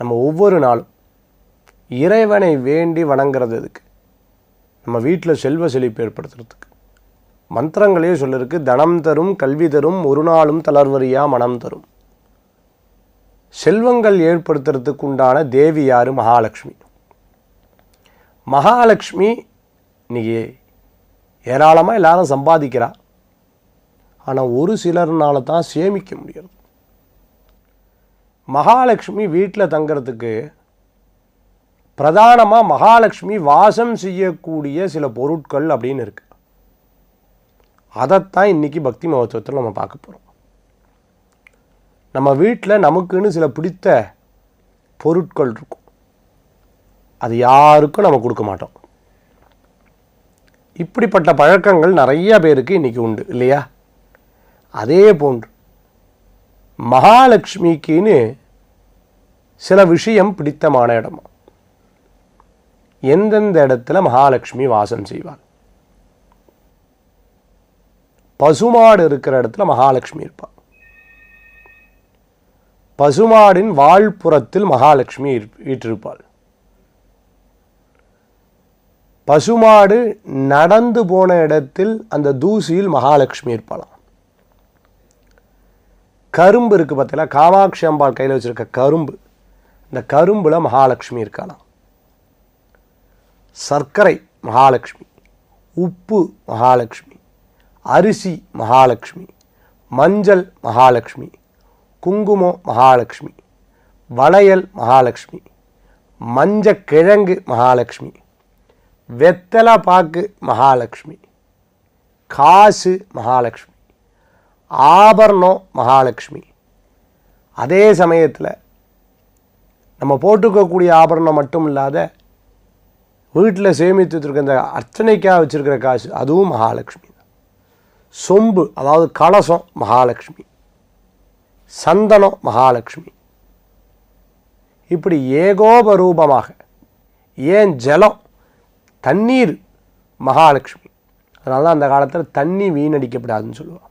நம்ம ஒவ்வொரு நாளும் இறைவனை வேண்டி வணங்குறது எதுக்கு? நம்ம வீட்டில் செல்வ செழிப்பு ஏற்படுத்துறதுக்கு. மந்திரங்களே சொல்லிருக்கு தனம் தரும் கல்வி தரும் ஒரு நாளும் தளர்வரியா மனம் தரும். செல்வங்கள் ஏற்படுத்துறதுக்கு உண்டான தேவி யாரு? மகாலட்சுமி. மகாலட்சுமி இன்னைக்கு ஏராளமாக எல்லாரும் சம்பாதிக்கிறா. ஆனால் ஒரு சிலர்னால தான் சேமிக்க முடியறது. மகாலட்சுமி வீட்டில் தங்கிறதுக்கு பிரதானமாக மகாலட்சுமி வாசம் செய்யக்கூடிய சில பொருட்கள் அப்படின்னு இருக்கு. அதைத்தான் இன்னைக்கு பக்தி மகத்துவத்தில் நம்ம பார்க்க போகிறோம் நம்ம வீட்டில் நமக்குன்னு சில பிடித்த பொருட்கள் இருக்கும். அது யாருக்கும் நம்ம கொடுக்க மாட்டோம். இப்படிப்பட்ட பழக்கங்கள் நிறைய பேருக்கு இன்றைக்கி உண்டு இல்லையா? அதே போன்று மகாலட்சுமிக்குன்னு சில விஷயம் பிடித்தமான இடமா? எந்தெந்த இடத்துல மகாலட்சுமி வாசம் செய்வாள்? பசுமாடு இருக்கிற இடத்துல மகாலட்சுமி இருப்பாள் பசுமாடின் வாழ்புறத்தில் மகாலட்சுமி இருப்- வீற்றிருப்பாள். பசுமாடு நடந்து போன இடத்தில் அந்த தூசியில் மகாலட்சுமி இருப்பாளாம். கரும்பு இருக்குது பார்த்தீங்களா காமாட்சி அம்பாள் கையில் வச்சிருக்க கரும்பு. இந்த கரும்பில் மகாலட்சுமி இருக்கலாம். சர்க்கரை மகாலட்சுமி உப்பு மகாலட்சுமி அரிசி மகாலட்சுமி மஞ்சள் மகாலட்சுமி குங்குமம் மகாலட்சுமி வளையல் மகாலட்சுமி மஞ்சக்கிழங்கு மகாலட்சுமி வெத்தலை பாக்கு மகாலட்சுமி காசு மகாலட்சுமி. ஆபரணம் மகாலட்சுமி. அதே சமயத்தில் நம்ம போட்டுக்கக்கூடிய ஆபரணம் மட்டும் இல்லாத வீட்டில் சேமித்து வச்சுருக்க இந்த அர்ச்சனைக்காக வச்சிருக்கிற காசு அதுவும் மகாலட்சுமி தான். சொம்பு அதாவது கலசம் மகாலட்சுமி. சந்தனம் மகாலட்சுமி. இப்படி ஏகோபரூபமாக ஏன் ஜலம் தண்ணீர் மகாலட்சுமி. அதனால தான் அந்த காலத்தில் தண்ணி வீணடிக்கப்படாதுன்னு சொல்லுவாங்க.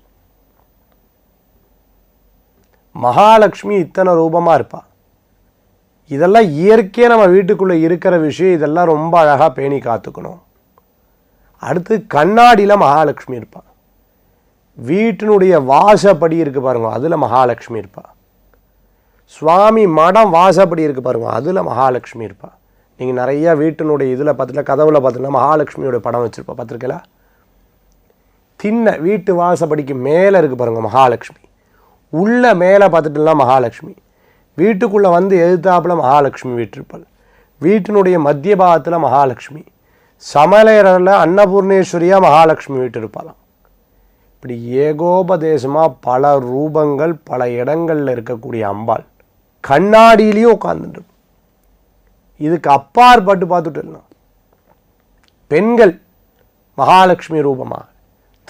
மகாலட்சுமி இத்தனை ரூபமாக இருப்பா. இதெல்லாம் இயற்கையாக நம்ம வீட்டுக்குள்ளே இருக்கிற விஷயம் இதெல்லாம் ரொம்ப அழகாக பேணி காத்துக்கணும். அடுத்து கண்ணாடியில் மகாலட்சுமி இருப்பா. வீட்டினுடைய வாசப்படி இருக்கு பாருங்க அதில் மகாலட்சுமி இருப்பா. சுவாமி மடம் வாசப்படி இருக்கு பாருங்க அதில் மகாலட்சுமி இருப்பா. நீங்கள் நிறைய வீட்டினுடைய இதில் பார்த்துட்டா கதவுல பார்த்தீங்கன்னா மகாலட்சுமியோட படம் வச்சுருப்பா பார்த்துருக்கீங்களா தின்ன வீட்டு வாசப்படிக்கு மேலே இருக்கு பாருங்க மகாலட்சுமி உள்ள மேலே பார்த்துட்டுனா மகாலட்சுமி. வீட்டுக்குள்ளே வந்து எதிர்த்தாப்புல மகாலட்சுமி வீட்டிருப்பாள். வீட்டினுடைய மத்திய பாகத்தில் மகாலட்சுமி. சமலையரில் அன்னபூர்ணேஸ்வரியாக மகாலட்சுமி வீட்டிருப்பாளாம். இப்படி ஏகோபதேசமாக பல ரூபங்கள் பல இடங்களில் இருக்கக்கூடிய அம்பாள் கண்ணாடியிலையும் உட்காந்துட்டு இதுக்கு அப்பாற்பட்டு பார்த்துட்டு பெண்கள் மகாலட்சுமி ரூபமாக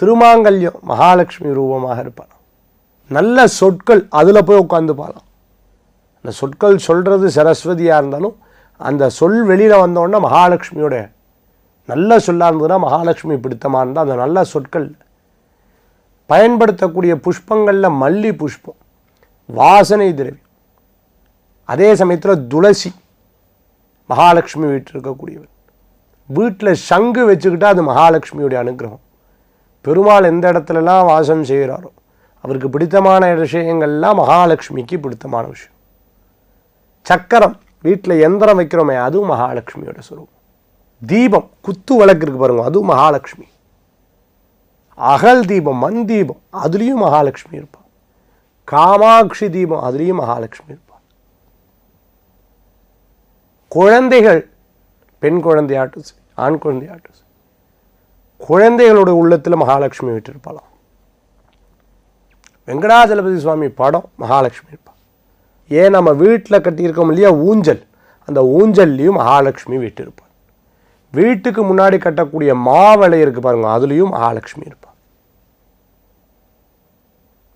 திருமாங்கல்யம் மகாலட்சுமி ரூபமாக இருப்பாளாம். நல்ல சொற்கள் அதில் போய் உட்காந்து பார்க்கலாம் அந்த சொற்கள் சொல்கிறது சரஸ்வதியாக இருந்தாலும் அந்த சொல் வெளியில் வந்தோடனே மகாலட்சுமியோட நல்ல சொல்லாக இருந்ததுன்னா மகாலட்சுமி பிடித்தமாக இருந்தால் அந்த நல்ல சொற்கள் பயன்படுத்தக்கூடிய புஷ்பங்களில் மல்லி புஷ்பம் வாசனை திரவி அதே சமயத்தில் துளசி மகாலட்சுமி வீட்டில் இருக்கக்கூடியவர் வீட்டில் சங்கு வச்சுக்கிட்டால் அது மகாலட்சுமியுடைய அனுகிரகம். பெருமாள் எந்த இடத்துலலாம் வாசம் செய்கிறாரோ அவருக்கு பிடித்தமான விஷயங்கள்லாம் மகாலட்சுமிக்கு பிடித்தமான விஷயம். சக்கரம் வீட்டில் எந்திரம் வைக்கிறோமே அதுவும் மகாலட்சுமியோட சுரூபம். தீபம் குத்து விளக்கு இருக்கு பாருங்க அதுவும் மகாலட்சுமி. அகல் தீபம் மண் தீபம் அதுலேயும் மகாலட்சுமி இருப்பாள். காமாட்சி தீபம் அதுலேயும் மகாலட்சுமி இருப்பாள். குழந்தைகள் பெண் குழந்தையாட்டும் சரி ஆண் குழந்தையாட்டும் சரி குழந்தைகளோட உள்ளத்தில் மகாலட்சுமி விட்டிருப்பாளாம். வெங்கடாஜலபதி சுவாமி படம் மகாலட்சுமி இருப்பாள் ஏன் நம்ம வீட்டில் கட்டியிருக்கோம் இல்லையா? ஊஞ்சல். அந்த ஊஞ்சல்லையும் மகாலட்சுமி விட்டிருப்பாள். வீட்டுக்கு முன்னாடி கட்டக்கூடிய மாவளை இருக்குது பாருங்க அதுலேயும் மகாலட்சுமி இருப்பார்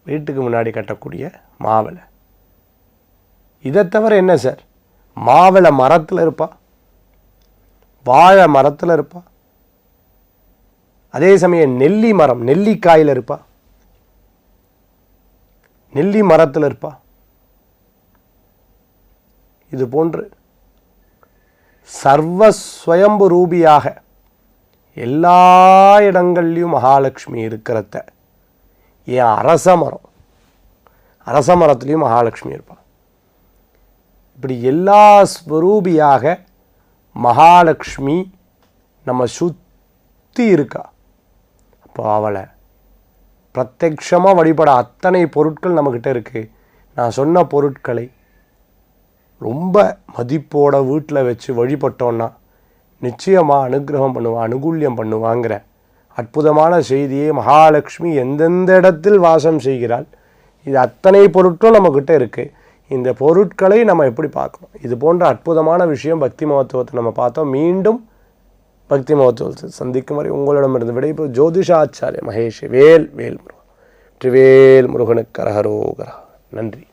வீட்டுக்கு முன்னாடி கட்டக்கூடிய மாவளை. இதை தவிர என்ன சார்? மாவளை மரத்தில் இருப்பா. வாழை மரத்தில் இருப்பா. அதே சமயம் நெல்லி மரம் நெல்லிக்காயில் இருப்பாள் நெல்லி மரத்தில் இருப்பா. இது போன்று சர்வ ஸ்வயம்பு ரூபியாக எல்லா இடங்கள்லையும் மகாலட்சுமி இருக்கிறத. என் அரச மரம். அரச மரத்துலேயும் மகாலட்சுமி இருப்பாள் இப்படி எல்லா ஸ்வரூபியாக மகாலட்சுமி நம்ம சுற்றி இருக்கா. அப்போ அவளை பிரத்யக்ஷமாக வழிபட அத்தனை பொருட்கள் நம்மக்கிட்ட இருக்குது நான் சொன்ன பொருட்களை ரொம்ப மதிப்போட வீட்டில் வச்சு வழிபட்டோன்னா நிச்சயமாக அனுகிரகம் பண்ணுவா அனுகூல்யம் பண்ணுவாங்கிற அற்புதமான செய்தியை மகாலட்சுமி எந்தெந்த இடத்தில் வாசம் செய்கிறாள் இது அத்தனை பொருட்களும் நம்மக்கிட்ட இருக்குது இந்த பொருட்களை நம்ம எப்படி பார்க்கணும்? இது போன்ற அற்புதமான விஷயம் பக்தி மகத்துவத்தை நம்ம பார்த்தோம். மீண்டும் பக்தி மகத்துவத்தை சந்திக்கும் வரை உங்களிடமிருந்து விடைபெறும் ஜோதிஷாச்சாரிய மகேஷ் வேல் வேல் முருகன் ட்ரிவேல் முருகனுக்கு அரகரோகரா நன்றி.